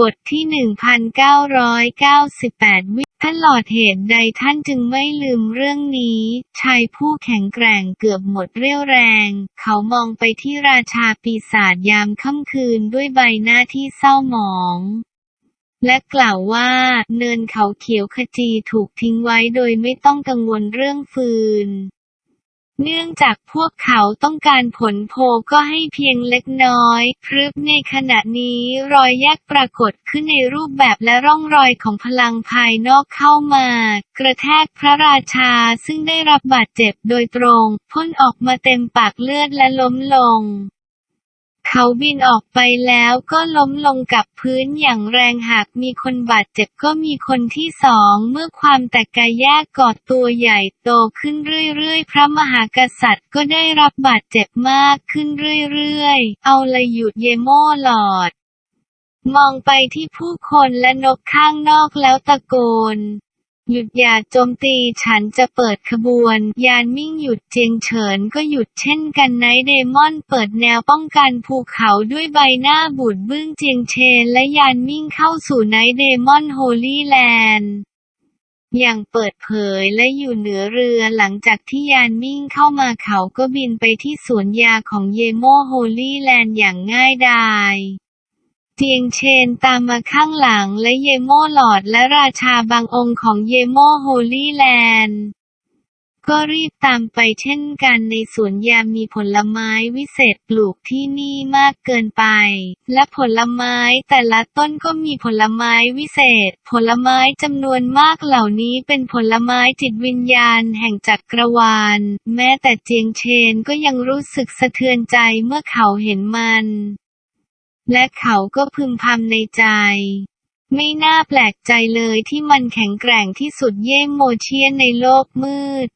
บทที่ 1998 วิท่านหลอดเหตุใดท่านจึงไม่ลืมเรื่องนี้ ชายผู้แข็งแกร่งเกือบหมดเรี่ยวแรง เขามองไปที่ราชาปีศาจยามค่ำคืนด้วยใบหน้าที่เศร้าหมอง และกล่าวว่า เนินเขาเขียวขจีถูกทิ้งไว้โดยไม่ต้องกังวลเรื่องฟืน เนื่องจากพวกเขาต้องการผลโพลก็ให้เพียงเล็กน้อยพรึบในขณะนี้รอยแยกปรากฏขึ้นในรูปแบบและร่องรอยของพลังภายนอกเข้ามา กระแทกพระราชาซึ่งได้รับบาดเจ็บโดยตรง พ่นออกมาเต็มปากเลือดและล้มลง เขาบินออกไปแล้วก็ล้มลงกับพื้นอย่างแรงหากมีคนบาดเจ็บก็มีคนที่สองเมื่อความแตกกายแยกกอดตัวใหญ่โตขึ้นเรื่อยๆ พระมหากษัตริย์ก็ได้รับบาดเจ็บมากขึ้นเรื่อยๆ เอาเลยหยุดเยโม่หลอด มองไปที่ผู้คนและนกข้างนอกแล้วตะโกน หยุดอย่าโจมตีฉันจะเปิดขบวน ยานมิ่งหยุดเจียงเฉินก็หยุดเช่นกันไนเดมอนเปิดแนวป้องกันภูเขาด้วยใบหน้าบูดบึ้งเจียงเชน และยานมิ่งเข้าสู่ไนเดมอนโฮลี่แลนด์อย่างเปิดเผยและอยู่เหนือเรือหลังจากที่ยานมิ่งเข้ามาเขาก็บินไปที่สวนยาของเยโมโฮลี่แลนด์อย่างง่ายดาย จียงเชนตามมาข้างหลังและเยโมหลอดและราชาบางองค์ของเยโมโฮลี่แลนด์ก็รีบตามไปเช่นกันในสวนยามมีผลไม้วิเศษปลูกที่นี่มากเกินไป และผลไม้แต่ละต้นก็มีผลไม้วิเศษ ผลไม้จำนวนมากเหล่านี้เป็นผลไม้จิตวิญญาณแห่งจักรวาล แม้แต่เจียงเชนก็ยังรู้สึกสะเทือนใจเมื่อเขาเห็นมัน และเขาก็พึมพำในใจ ไม่น่าแปลกใจเลยที่มันแข็งแกร่งที่สุดเย่โมเชียนในโลกมืด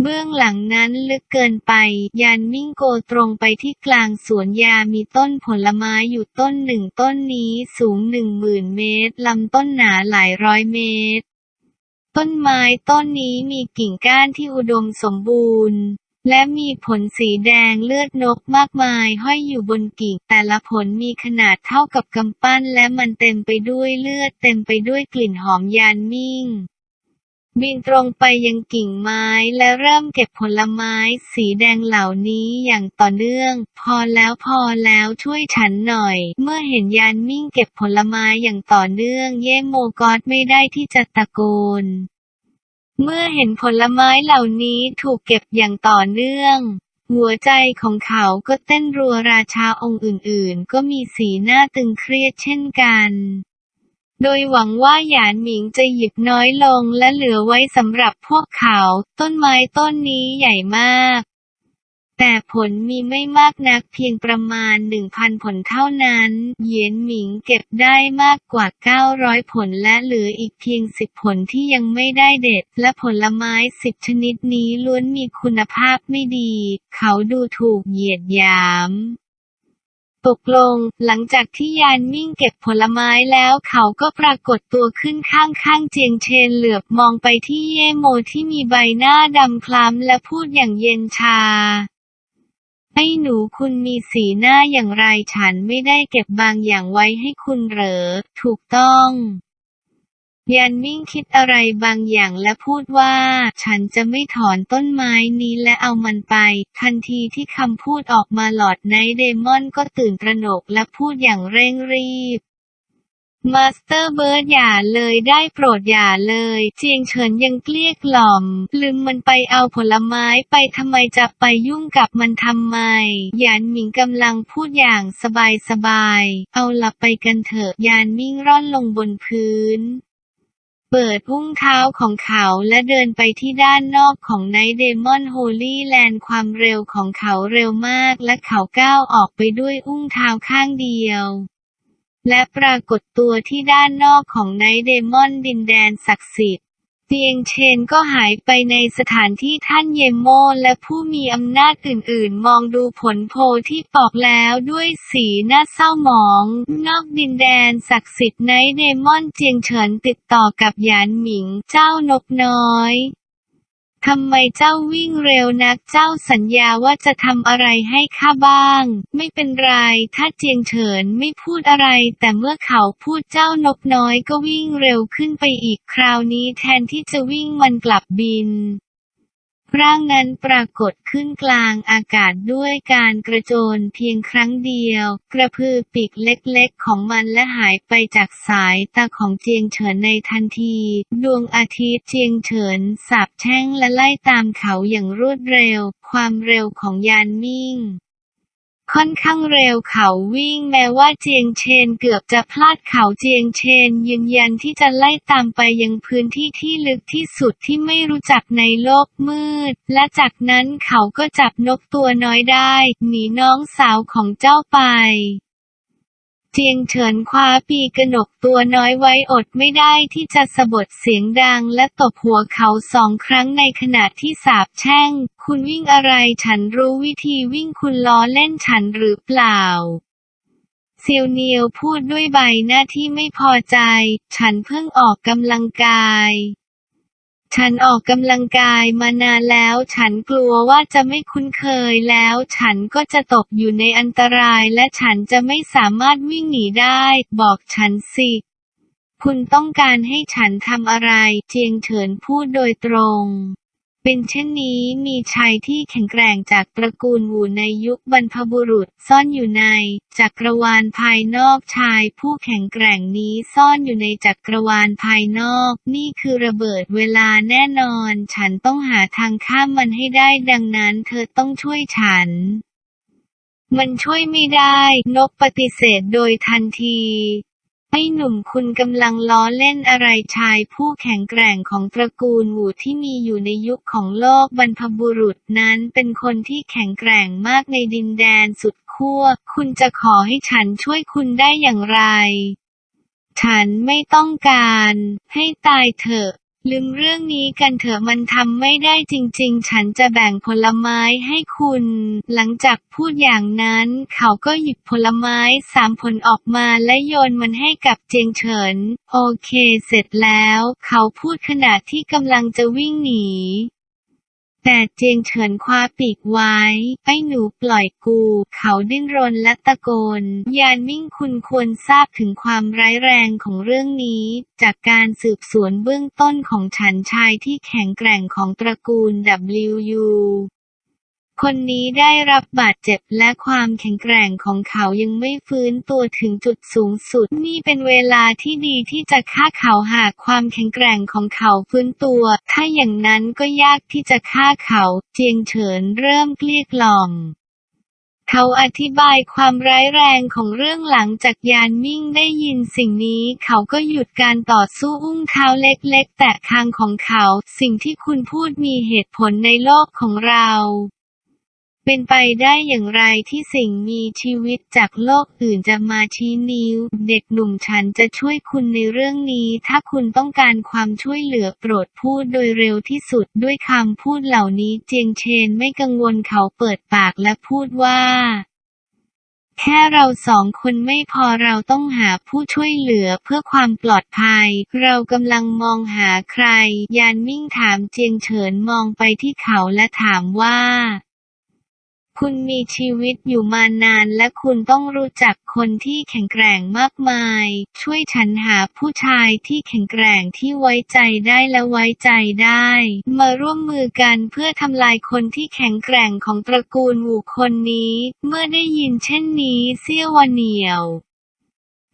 เบื้องหลังนั้นลึกเกินไป ยานมิ่งโกตรงไปที่กลางสวนยามีต้นผลไม้อยู่ต้นหนึ่งต้นนี้สูงหนึ่งหมื่นเมตรลำต้นหนาหลายร้อยเมตร ต้นไม้ต้นนี้มีกิ่งก้านที่อุดมสมบูรณ์ และมีผลสีแดงเลือดนกมากมายห้อยอยู่บนกิ่ง แต่ละผลมีขนาดเท่ากับกำปั้นและมันเต็มไปด้วยเลือดเต็มไปด้วยกลิ่นหอมยานมิ่ง บินตรงไปยังกิ่งไม้และเริ่มเก็บผลไม้ สีแดงเหล่านี้อย่างต่อเนื่อง พอแล้วพอแล้วช่วยฉันหน่อย เมื่อเห็นยานมิ่งเก็บผลไม้อย่างต่อเนื่อง เย่โมกอดไม่ได้ที่จะตะโกน เมื่อเห็นผลไม้เหล่านี้ถูกเก็บอย่างต่อเนื่อง หัวใจของเขาก็เต้นรัวราชาองค์อื่นๆ ก็มีสีหน้าตึงเครียดเช่นกัน โดยหวังว่าหยานหมิงจะหยิบน้อยลงและเหลือไว้สำหรับพวกเขา ต้นไม้ต้นนี้ใหญ่มาก แต่ผลมีไม่มากนักเพียงประมาณ 1,000 ผลเท่านั้น เหยียนหมิงเก็บได้มากกว่า 900 ผลและเหลืออีกเพียง 10 ผลที่ยังไม่ได้เด็ด และผลไม้ 10 ชนิดนี้ล้วนมีคุณภาพไม่ดี เขาดูถูกเหยียดหยามตกลง หลังจากที่ยานมิ่งเก็บผลไม้แล้วเขาก็ปรากฏตัวขึ้นข้างๆเจียงเชนเหลือบมองไปที่เย่โมที่มีใบหน้าดำคล้ำและพูดอย่างเย็นชา ไอ้หนูคุณมีสีหน้าอย่างไรฉันไม่ได้เก็บบางอย่างไว้ให้คุณเหรอ ถูกต้องยันมิ่งคิดอะไรบางอย่างและพูดว่า ฉันจะไม่ถอนต้นไม้นี้และเอามันไป ทันทีที่คำพูดออกมาหลอดไนเดมอนก็ตื่นตระหนกและพูดอย่างเร่งรีบ มาสเตอร์เบิร์ดอย่าเลยได้โปรดอย่าเลย เจียงเฉินยังเกลี้ยกล่อม ลืมมันไปเอาผลไม้ไปทำไมจะไปยุ่งกับมันทำไม ยานหมิงกำลังพูดอย่างสบายสบายๆเอาหละไปกันเถอะ ยานมิ่งร่อนลงบนพื้นเปิดอุ้งเท้าของเขาและเดินไปที่ด้านนอกของไนท์เดมอนโฮลี่แลนด์ความเร็วของเขาเร็วมากและเขาก้าวออกไปด้วยอุ้งเท้าข้างเดียว และปรากฏตัวที่ด้านนอกของไนท์เดมอนดินแดนศักดิ์สิทธิ์เตียงเชนก็หายไปในสถานที่ท่านเยมโมและผู้มีอำนาจอื่นๆ มองดูผลโพที่ปอกแล้วด้วยสีหน้าเศร้าหมอง นอกดินแดนศักดิ์สิทธิ์ไนท์เดมอนเจียงเฉินติดต่อกับหยานหมิงเจ้านกน้อย ทำไมเจ้าวิ่งเร็วนักเจ้าสัญญาว่าจะทำอะไรให้ข้าบ้าง ไม่เป็นไร ถ้าเจียงเฉินไม่พูดอะไร แต่เมื่อเขาพูดเจ้านกน้อยก็วิ่งเร็วขึ้นไปอีกคราวนี้แทนที่จะวิ่งมันกลับบิน ร่างนั้นปรากฏขึ้นกลางอากาศด้วยการกระโจนเพียงครั้งเดียว กระพือปีกเล็กๆของมันและหายไปจากสายตาของเจียงเฉินในทันที ดวงอาทิตย์เจียงเฉินสาบแช่งและไล่ตามเขาอย่างรวดเร็ว ความเร็วของยานมิ่ง ค่อนข้างเร็วเขาวิ่งแม้ว่าเจียงเชนเกือบจะพลาดเขาเจียงเชนยืนยันที่จะไล่ตามไปยังพื้นที่ที่ลึกที่สุดที่ไม่รู้จักในโลกมืด และจากนั้นเขาก็จับนกตัวน้อยได้หนีน้องสาวของเจ้าไปเจียงเฉินคว้าปีกนกตัวน้อยไว้อดไม่ได้ที่จะสะบดเสียงดังและตบหัวเขาสองครั้งในขณะที่สาบแช่ง คุณวิ่งอะไรฉันรู้วิธีวิ่งคุณล้อเล่นฉันหรือเปล่า เซียวเนียวพูดด้วยใบหน้าที่ไม่พอใจ ฉันเพิ่งออกกำลังกายฉันออกกำลังกายมานานแล้ว ฉันกลัวว่าจะไม่คุ้นเคยแล้ว ฉันก็จะตกอยู่ในอันตรายและฉันจะไม่สามารถวิ่งหนีได้ บอกฉันสิ คุณต้องการให้ฉันทำอะไร เจียงเฉินพูดโดยตรง เป็นเช่นนี้มีชายที่แข็งแกร่งจากตระกูลหูในยุคบรรพบุรุษซ่อนอยู่ใน จักรวาลภายนอกชาย ผู้แข็งแกร่งนี้ซ่อนอยู่ในจักรวาลภายนอก นี่คือระเบิดเวลาแน่นอน ฉันต้องหาทางข้ามมันให้ได้ดังนั้นเธอต้องช่วยฉันมันช่วยไม่ได้ นกปฏิเสธโดยทันที ไอ้หนุ่มคุณกำลังล้อเล่นอะไรชายผู้แข็งแกร่งของตระกูลหูที่มีอยู่ในยุคของโลกบรรพบุรุษนั้นเป็นคนที่แข็งแกร่งมากในดินแดนสุดขั้ว คุณจะขอให้ฉันช่วยคุณได้อย่างไร ฉันไม่ต้องการ ให้ตายเถอะ ลืมเรื่องนี้กันเถอะมันทำไม่ได้จริงๆ ฉันจะแบ่งผลไม้ให้คุณ หลังจากพูดอย่างนั้น เขาก็หยิบผลไม้สามผลออกมาและโยนมันให้กับเจียงเฉิน โอเคเสร็จแล้ว เขาพูดขณะที่กำลังจะวิ่งหนี แต่เจียงเฉินคว้าปีกไว้ ไอ้หนูปล่อยกู เขาดิ้นรนและตะโกน ยานมิ่งคุณควรทราบถึงความร้ายแรงของเรื่องนี้ จากการสืบสวนเบื้องต้นของฉันชายที่แข็งแกร่งของตระกูล WU คนนี้ได้รับบาดเจ็บและความแข็งแกร่งของเขายังไม่ฟื้นตัวถึงจุดสูงสุด นี่เป็นเวลาที่ดีที่จะฆ่าเขาหากความแข็งแกร่งของเขาฟื้นตัว ถ้าอย่างนั้นก็ยากที่จะฆ่าเขา เจียงเฉินเริ่มเกลี้ยกล่อมเขาอธิบายความร้ายแรงของเรื่องหลังจากยานมิ่งได้ยินสิ่งนี้ เขาก็หยุดการต่อสู้อุ้งเท้าเล็กๆ แตะคางของเขา สิ่งที่คุณพูดมีเหตุผลในโลกของเรา เป็นไปได้อย่างไรที่สิ่งมีชีวิตจากโลกอื่นจะมาชี้นิ้ว เด็กหนุ่มฉันจะช่วยคุณในเรื่องนี้ ถ้าคุณต้องการความช่วยเหลือโปรดพูดโดยเร็วที่สุดด้วยคำพูดเหล่านี้เจียงเชนไม่กังวลเขาเปิดปากและพูดว่า แค่เราสองคนไม่พอเราต้องหาผู้ช่วยเหลือเพื่อความปลอดภัย เรากำลังมองหาใคร ยานมิ่งถามเจียงเฉินมองไปที่เขาและถามว่า คุณมีชีวิตอยู่มานานและคุณต้องรู้จักคนที่แข็งแกร่งมากมาย ช่วยฉันหาผู้ชายที่แข็งแกร่งที่ไว้ใจได้และไว้ใจได้ มาร่วมมือกันเพื่อทำลายคนที่แข็งแกร่งของตระกูลหูคนนี้ เมื่อได้ยินเช่นนี้เซี่ยวหวเหนียว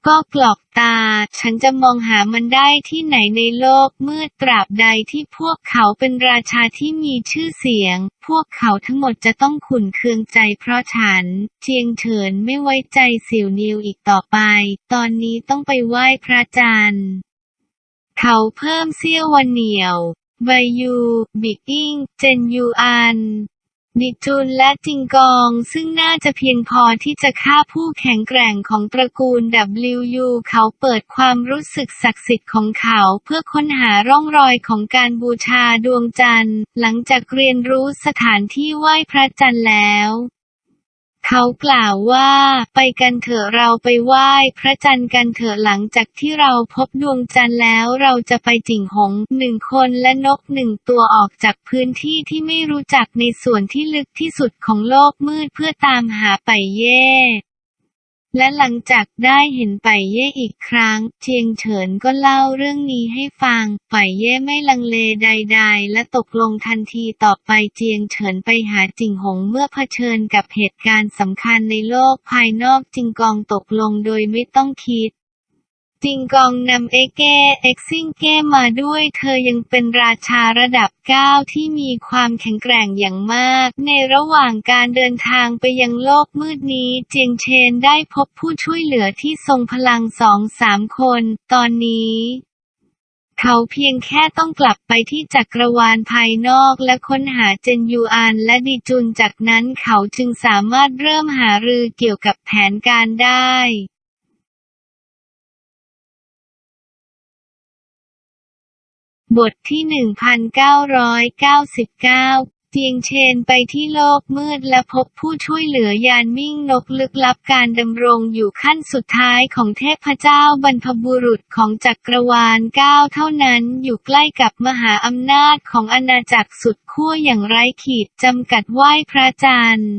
ก็กรอกตา ฉันจะมองหามันได้ที่ไหนในโลกมืดตราบใดที่พวกเขาเป็นราชาที่มีชื่อเสียง พวกเขาทั้งหมดจะต้องขุนเคืองใจเพราะฉัน เจียงเฉินไม่ไว้ใจสี่ยวนิวอีกต่อไป ตอนนี้ต้องไปไหว้พระจันทร์ เขาเพิ่มเซี่ยววันเหนียวไวยู บิกอิง เจนยูอัน ดิจุนและจิงกอง ซึ่งน่าจะเพียงพอที่จะฆ่าผู้แข็งแกร่งของตระกูล WU เขาเปิดความรู้สึกศักดิ์สิทธิ์ของเขาเพื่อค้นหาร่องรอยของการบูชาดวงจันทร์ หลังจากเรียนรู้สถานที่ไหว้พระจันทร์แล้ว เขากล่าวว่า ไปกันเถอะเราไปไหว้พระจันทร์กันเถอะหลังจากที่เราพบดวงจันทร์แล้วเราจะไปจิ่งหงหนึ่งคนและนกหนึ่งตัวออกจากพื้นที่ที่ไม่รู้จักในส่วนที่ลึกที่สุดของโลกมืดเพื่อตามหาไปเย่ และหลังจากได้เห็นไปเย่อีกครั้งเจียงเฉินก็เล่าเรื่องนี้ให้ฟัง ไปเย่ไม่ลังเลใด ๆ และตกลงทันทีต่อไปเจียงเฉินไปหาจิงหงเมื่อเผชิญกับเหตุการณ์สำคัญในโลกภายนอกจิงกองตกลงโดยไม่ต้องคิด จิงกองนำเอเก้เอ็กซิงเก้มาด้วย เธอยังเป็นราชาระดับ 9 ที่มีความแข็งแกร่งอย่างมาก ในระหว่างการเดินทางไปยังโลกมืดนี้ เจียงเชนได้พบผู้ช่วยเหลือที่ทรงพลังสองสามคน ตอนนี้เขาเพียงแค่ต้องกลับไปที่จักรวาลภายนอกและค้นหาเจนยูอานและดีจุนจากนั้นเขาจึงสามารถเริ่มหารือเกี่ยวกับแผนการได้ บทที่ 1999 เจียงเชนไปที่โลกมืดและพบผู้ช่วยเหลือยานมิ่งนกลึกลับการดำรงอยู่ขั้นสุดท้ายของเทพเจ้าบรรพบุรุษของจักรวาลเก้าเท่านั้นอยู่ใกล้กับมหาอำนาจของอาณาจักรสุดขั้วอย่างไร้ขีดจำกัดไหว้พระจันทร์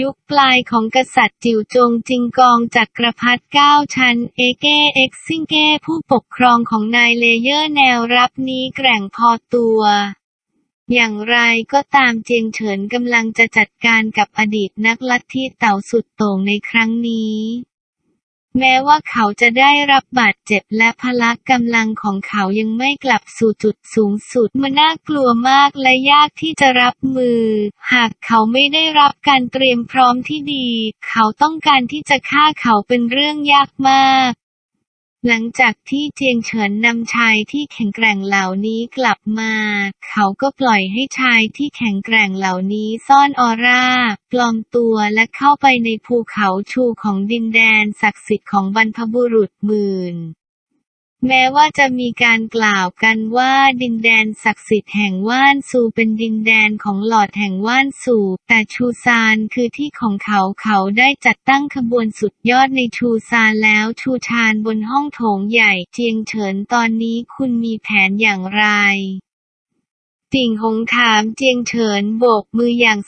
ยุคปลายของกษัตริย์จิ๋วจงจิงกองจักรพรรดิเก้าชั้น เอเกเอ็กซิงเก้ผู้ปกครองของนายเลเยอร์แนวรับนี้แกร่งพอตัวอย่างไรก็ตามเจียงเฉินกำลังจะจัดการกับอดีตนักลัทธิเต่าสุดโต่งในครั้งนี้ แม้ว่าเขาจะได้รับบาดเจ็บและพละกำลังของเขายังไม่กลับสู่จุดสูงสุด มันน่ากลัวมากและยากที่จะรับมือ หากเขาไม่ได้รับการเตรียมพร้อมที่ดี เขาต้องการที่จะฆ่าเขาเป็นเรื่องยากมาก หลังจากที่เจียงเฉินนำชายที่แข็งแกร่งเหล่านี้กลับมา เขาก็ปล่อยให้ชายที่แข็งแกร่งเหล่านี้ซ่อนออร่า ปลอมตัวและเข้าไปในภูเขาชูของดินแดนศักดิ์สิทธิ์ของบรรพบุรุษหมื่น แม้ว่าจะมีการกล่าวกันว่าดินแดนศักดิ์สิทธิ์แห่งว่านซูเป็นดินแดนของหลอดแห่งว่านซูแต่ชูซานคือที่ของเขาเขาได้จัดตั้งขบวนสุดยอดในชูซานแล้วชูชานบนห้องโถงใหญ่เจียงเฉินตอนนี้คุณมีแผนอย่างไร ติ่งหงถามเจียงเฉินโบกมืออย่าง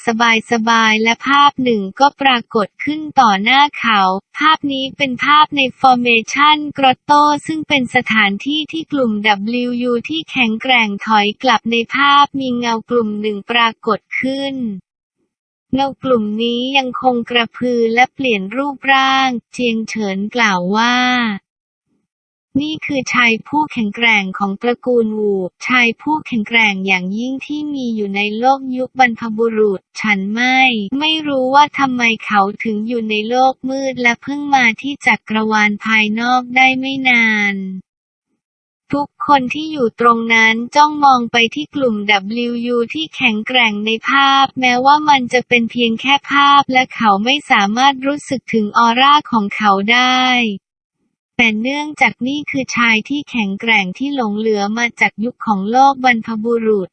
สบายๆและภาพหนึ่งก็ปรากฏขึ้นต่อหน้าเขา ภาพนี้เป็นภาพในฟอร์เมชันกรอตโตซึ่งเป็นสถานที่ที่กลุ่ม WU ที่แข็งแกร่งถอยกลับในภาพมีเงากลุ่มหนึ่งปรากฏขึ้นเงากลุ่มนี้ยังคงกระพือและเปลี่ยนรูปร่าง เจียงเฉินกล่าวว่า นี่คือชายผู้แข็งแกร่งของตระกูลวู ชายผู้แข็งแกร่งอย่างยิ่งที่มีอยู่ในโลกยุคบรรพบุรุษ ฉันไม่ ไม่รู้ว่าทำไมเขาถึงอยู่ในโลกมืดและเพิ่งมาที่จักรวาลภายนอกได้ไม่นานทุกคนที่อยู่ตรงนั้นจ้องมองไปที่กลุ่ม WU ที่แข็งแกร่งในภาพ แม้ว่ามันจะเป็นเพียงแค่ภาพและเขาไม่สามารถรู้สึกถึงออร่าของเขาได้ แต่เนื่องจากนี่คือชายที่แข็งแกร่งที่หลงเหลือมาจากยุคของโลกบรรพบุรุษ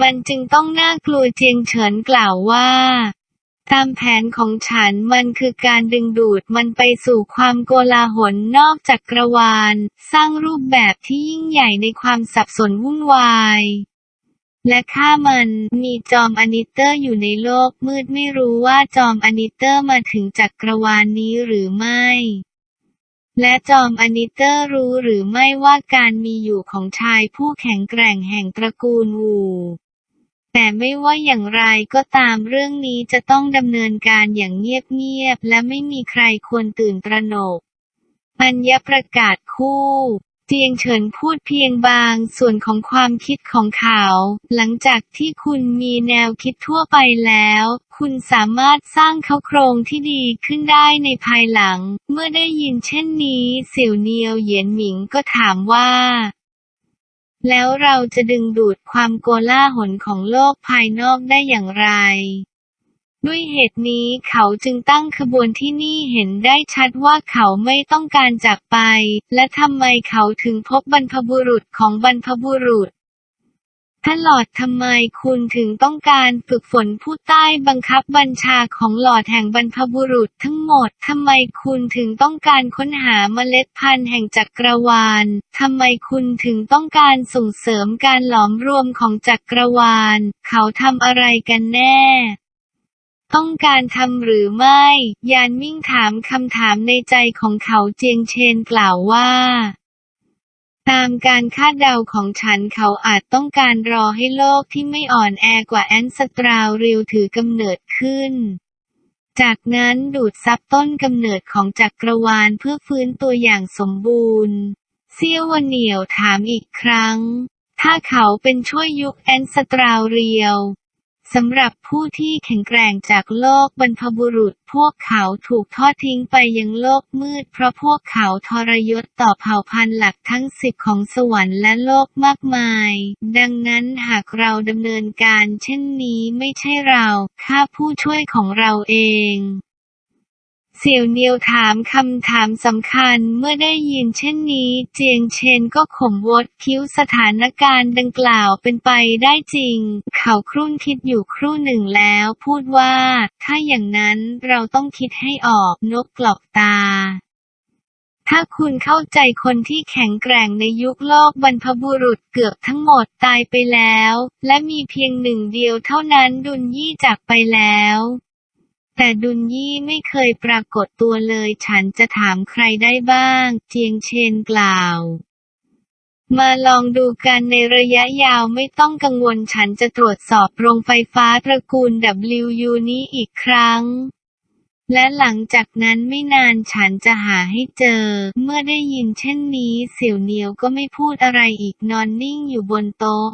มันจึงต้องน่ากลัวเจียงเฉินกล่าวว่า ตามแผนของฉันมันคือการดึงดูดมันไปสู่ความโกลาหลนอกจักรวาล สร้างรูปแบบที่ยิ่งใหญ่ในความสับสนวุ่นวายและฆ่ามันมีจอมอนิเตอร์อยู่ในโลกมืดไม่รู้ว่าจอมอนิเตอร์มาถึงจักรวาลนี้หรือไม่ และจอมอนิเตอร์รู้หรือไม่ว่าการมีอยู่ของชายผู้แข็งแกร่งแห่งตระกูลวูแต่ไม่ว่าอย่างไรก็ตามเรื่องนี้จะต้องดำเนินการอย่างเงียบๆและไม่มีใครควรตื่นตระหนกปัญญประกาศคู่ เจียงเฉินพูดเพียงบางส่วนของความคิดของเขา หลังจากที่คุณมีแนวคิดทั่วไปแล้ว คุณสามารถสร้างเขาโครงที่ดีขึ้นได้ในภายหลัง เมื่อได้ยินเช่นนี้เสี่ยวเนียวเหยียนหมิงก็ถามว่า แล้วเราจะดึงดูดความโกลาหลของโลกภายนอกได้อย่างไร ด้วยเหตุนี้เขาจึงตั้งขบวนที่นี่เห็นได้ชัดว่าเขาไม่ต้องการจากไป และทำไมเขาถึงพบบรรพบุรุษของบรรพบุรุษท่านหลอดทำไมคุณถึงต้องการฝึกฝนผู้ใต้บังคับบัญชาของหลอดแห่งบรรพบุรุษทั้งหมด ทำไมคุณถึงต้องการค้นหาเมล็ดพันธุ์แห่งจักรวาล ทำไมคุณถึงต้องการส่งเสริมการหลอมรวมของจักรวาล เขาทำอะไรกันแน่ ต้องการทำหรือไม่ ยานมิ่งถามคำถามในใจของเขาเจียงเชนกล่าวว่า ตามการคาดเดาของฉันเขาอาจต้องการรอให้โลกที่ไม่อ่อนแอกว่าแอนสตราเรียวถือกำเนิดขึ้น จากนั้นดูดซับต้นกำเนิดของจักรวาลเพื่อฟื้นตัวอย่างสมบูรณ์ เซียววันเหนียวถามอีกครั้ง ถ้าเขาเป็นช่วยยุคแอนสตราเรียว สำหรับผู้ที่แข็งแกร่งจากโลกบรรพบุรุษ พวกเขาถูกทอดทิ้งไปยังโลกมืด เพราะพวกเขาทรยศต่อเผ่าพันธุ์หลักทั้งสิบของสวรรค์และโลกมากมาย ดังนั้นหากเราดำเนินการเช่นนี้ไม่ใช่เรา ข้าผู้ช่วยของเราเอง เสี่ยวเนียวถามคำถามสำคัญเมื่อได้ยินเช่นนี้ เจียงเชนก็ขมวดคิ้วสถานการณ์ดังกล่าวเป็นไปได้จริง เขาครุ่นคิดอยู่ครู่หนึ่งแล้วพูดว่า ถ้าอย่างนั้นเราต้องคิดให้ออกนกกรอกตาถ้าคุณเข้าใจคนที่แข็งแกร่งในยุคโลกบรรพบุรุษเกือบทั้งหมดตายไปแล้ว และมีเพียงหนึ่งเดียวเท่านั้นดุนยี่จากไปแล้ว แต่ดุนยี่ไม่เคยปรากฏตัวเลย ฉันจะถามใครได้บ้าง เจียงเชนกล่าวมาลองดูกันในระยะยาวไม่ต้องกังวลฉันจะตรวจสอบโรงไฟฟ้าตระกูล WU นี้อีกครั้ง และหลังจากนั้นไม่นานฉันจะหาให้เจอ เมื่อได้ยินเช่นนี้ เสี่ยวเหนียวก็ไม่พูดอะไรอีกนอนนิ่งอยู่บนโต๊ะ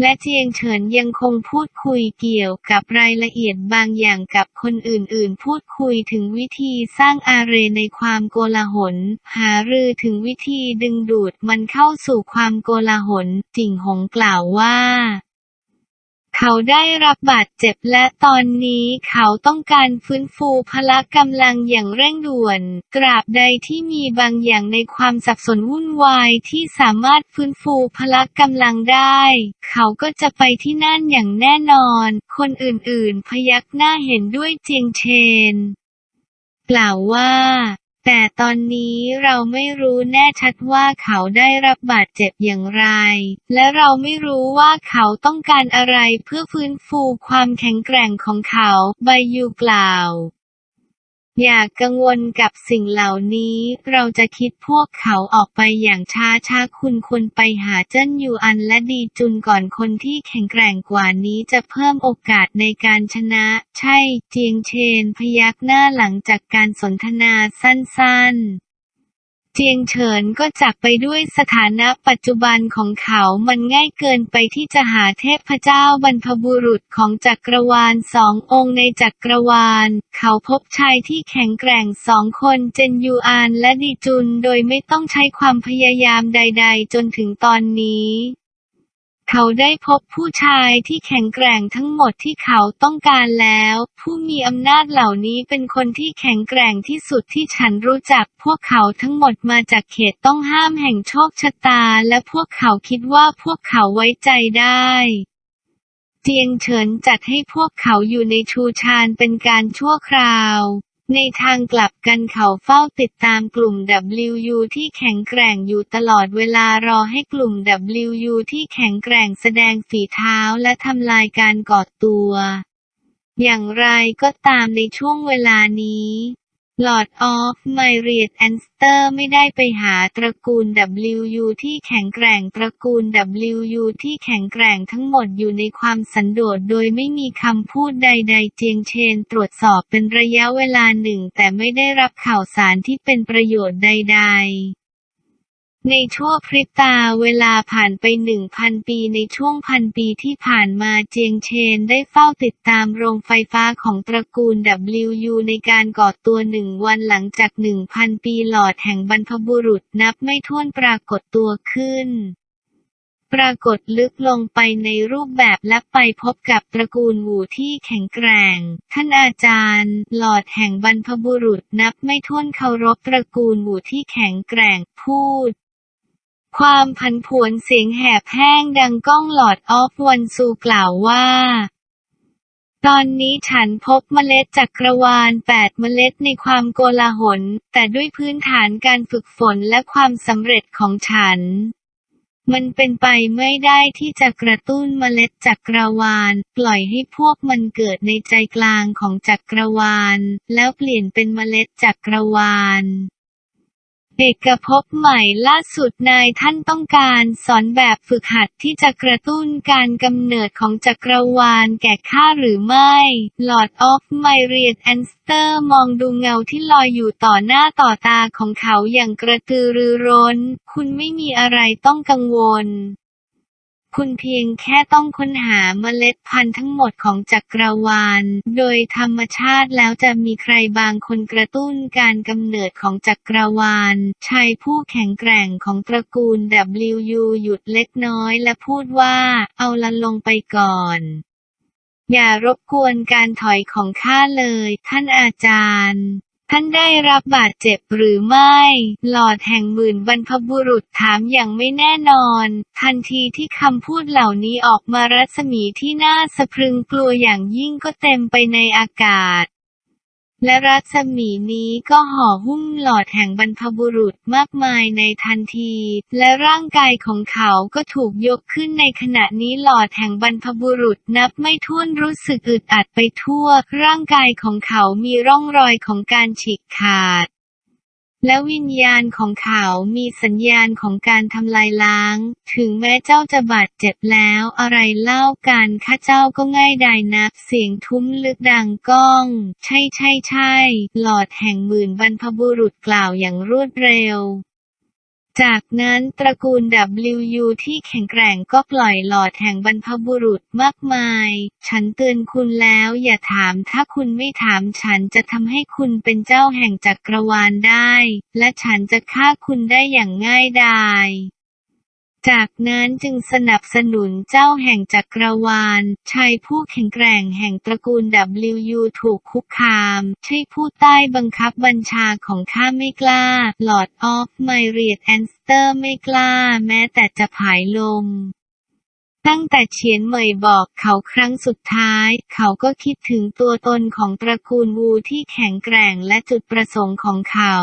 และเจียงเฉินยังคงพูดคุยเกี่ยวกับรายละเอียดบางอย่างกับคนอื่นๆ พูดคุยถึงวิธีสร้างอาเรในความโกลาหล หารือถึงวิธีดึงดูดมันเข้าสู่ความโกลาหล จิ่งหงกล่าวว่า เขาได้รับบาดเจ็บและตอนนี้เขาต้องการฟื้นฟูพละกำลังอย่างเร่งด่วน ตราบใดที่มีบางอย่างในความสับสนวุ่นวายที่สามารถฟื้นฟูพละกำลังได้ เขาก็จะไปที่นั่นอย่างแน่นอน คนอื่นๆ พยักหน้าเห็นด้วยเจียงเชน กล่าวว่า แต่ตอนนี้เราไม่รู้แน่ชัดว่าเขาได้รับบาดเจ็บอย่างไร และเราไม่รู้ว่าเขาต้องการอะไรเพื่อฟื้นฟูความแข็งแกร่งของเขา ไบยูกล่าว อย่ากังวลกับสิ่งเหล่านี้ เราจะคิดพวกเขาออกไปอย่างช้าช้าๆคุณควรไปหาเจิ้นยูอันและดีจุนก่อนคนที่แข็งแกร่งกว่านี้จะเพิ่มโอกาสในการชนะ ใช่ เจียงเชนพยักหน้าหลังจากการสนทนาสั้นๆ เจียงเฉินก็จากไปด้วยสถานะปัจจุบันของเขามันง่ายเกินไปที่จะหาเทพเจ้าบรรพบุรุษของจักรวาลสององค์ในจักรวาล เขาพบชายที่แข็งแกร่งสองคนเจนยูอานและดีจุนโดยไม่ต้องใช้ความพยายามใด ๆ จนถึงตอนนี้ เขาได้พบผู้ชายที่แข็งแกร่งทั้งหมดที่เขาต้องการแล้ว ผู้มีอำนาจเหล่านี้เป็นคนที่แข็งแกร่งที่สุดที่ฉันรู้จัก พวกเขาทั้งหมดมาจากเขตต้องห้ามแห่งโชคชะตา และพวกเขาคิดว่าพวกเขาไว้ใจได้เจียงเฉินจัดให้พวกเขาอยู่ในชูชานเป็นการชั่วคราว ในทางกลับกันเขาเฝ้าติดตามกลุ่ม WU ที่แข็งแกร่งอยู่ตลอดเวลารอให้กลุ่ม WU ที่แข็งแกร่งแสดงฝีเท้าและทำลายการกอดตัว อย่างไรก็ตามในช่วงเวลานี้ Lord of m y r i a d a n s t e r ไม่ได้ไปหาตระกูล WU ที่แข็งแกร่งตระกูล WU ที่แข็งแกร่งทั้งหมดอยู่ในความสันโดษโดยไม่มีคำพูดใด ๆ เจียงเชนตรวจสอบเป็นระยะเวลาหนึ่งแต่ไม่ได้รับข่าวสารที่เป็นประโยชน์ใด ๆ ในชั่วพริบตาเวลาผ่านไปหนึ่งพันปีในช่วงพันปีที่ผ่านมาเจียงเชนได้เฝ้าติดตามโรงไฟฟ้าของตระกูล WU ในการก่อตัวหนึ่งวันหลังจากหนึ่งพันปีหลอดแห่งบรรพบุรุษนับไม่ถ้วนปรากฏตัวขึ้นปรากฏลึกลงไปในรูปแบบและไปพบกับตระกูลหูที่แข็งแกร่ง ท่านอาจารย์ หลอดแห่งบรรพบุรุษนับไม่ถ้วนเคารพตระกูลหูที่แข็งแกร่งพูด ความผันผวนเสียงแหบแห้งดังก้องหลอดออฟวันซูกล่าวว่า ตอนนี้ฉันพบเมล็ดจักรวาลแปดเมล็ดในความโกลาหล แต่ด้วยพื้นฐานการฝึกฝนและความสำเร็จของฉัน มันเป็นไปไม่ได้ที่จะกระตุ้นเมล็ดจักรวาล ปล่อยให้พวกมันเกิดในใจกลางของจักรวาล แล้วเปลี่ยนเป็นเมล็ดจักรวาล เอกภพใหม่ล่าสุดนายท่านต้องการสอนแบบฝึกหัดที่จะกระตุ้นการกำเนิดของจักรวาลแก่ข้าหรือไม่ Lord of m y r i a d a n s t e r มองดูเงาที่ลอยอยู่ต่อหน้าต่อตาของเขาอย่างกระตือรือร้น คุณไม่มีอะไรต้องกังวล คุณเพียงแค่ต้องค้นหาเมล็ดพันธุ์ทั้งหมดของจักรวาล โดยธรรมชาติแล้วจะมีใครบางคนกระตุ้นการกำเนิดของจักรวาล ชายผู้แข็งแกร่งของตระกูล WU หยุดเล็กน้อยและพูดว่า เอาละลงไปก่อนอย่ารบกวนการถอยของข้าเลย ท่านอาจารย์ ท่านได้รับบาดเจ็บหรือไม่ หลอดแห่งหมื่นบรรพบุรุษถามอย่างไม่แน่นอน ทันทีที่คำพูดเหล่านี้ออกมารัศมีที่น่าสะพรึงกลัวอย่างยิ่งก็เต็มไปในอากาศ และรัศมีนี้ก็ห่อหุ้มหลอดแห่งบรรพบุรุษมากมายในทันที และร่างกายของเขาก็ถูกยกขึ้นในขณะนี้หลอดแห่งบรรพบุรุษนับไม่ถ้วนรู้สึกอึดอัดไปทั่ว ร่างกายของเขามีร่องรอยของการฉีกขาด และวิญญาณของเขามีสัญญาณของการทำลายล้าง ถึงแม้เจ้าจะบาดเจ็บแล้ว อะไรเล่ากันข้าเจ้าก็ง่ายดายนัก เสียงทุ้มลึกดังก้อง ใช่ใช่ใช่ หลอดแห่งหมื่นบรรพบุรุษกล่าวอย่างรวดเร็ว จากนั้นตระกูล WU ที่แข็งแกร่งก็ปล่อยหลอดแห่งบรรพบุรุษมากมาย ฉันเตือนคุณแล้วอย่าถามถ้าคุณไม่ถามฉันจะทำให้คุณเป็นเจ้าแห่งจักรวาลได้ และฉันจะฆ่าคุณได้อย่างง่ายดาย จากนั้นจึงสนับสนุนเจ้าแห่งจักรวาลชายผู้แข็งแกร่งแห่งตระกูล WU ถูกคุกคาม ใช่ผู้ใต้บังคับบัญชาของข้าไม่กล้า Lord of m y r i a d a n s t e r ไม่กล้า แม้แต่จะผายลมตั้งแต่เฉียนเหมยบอกเขาครั้งสุดท้าย เขาก็คิดถึงตัวตนของตระกูลวูที่แข็งแกร่งและจุดประสงค์ของเขา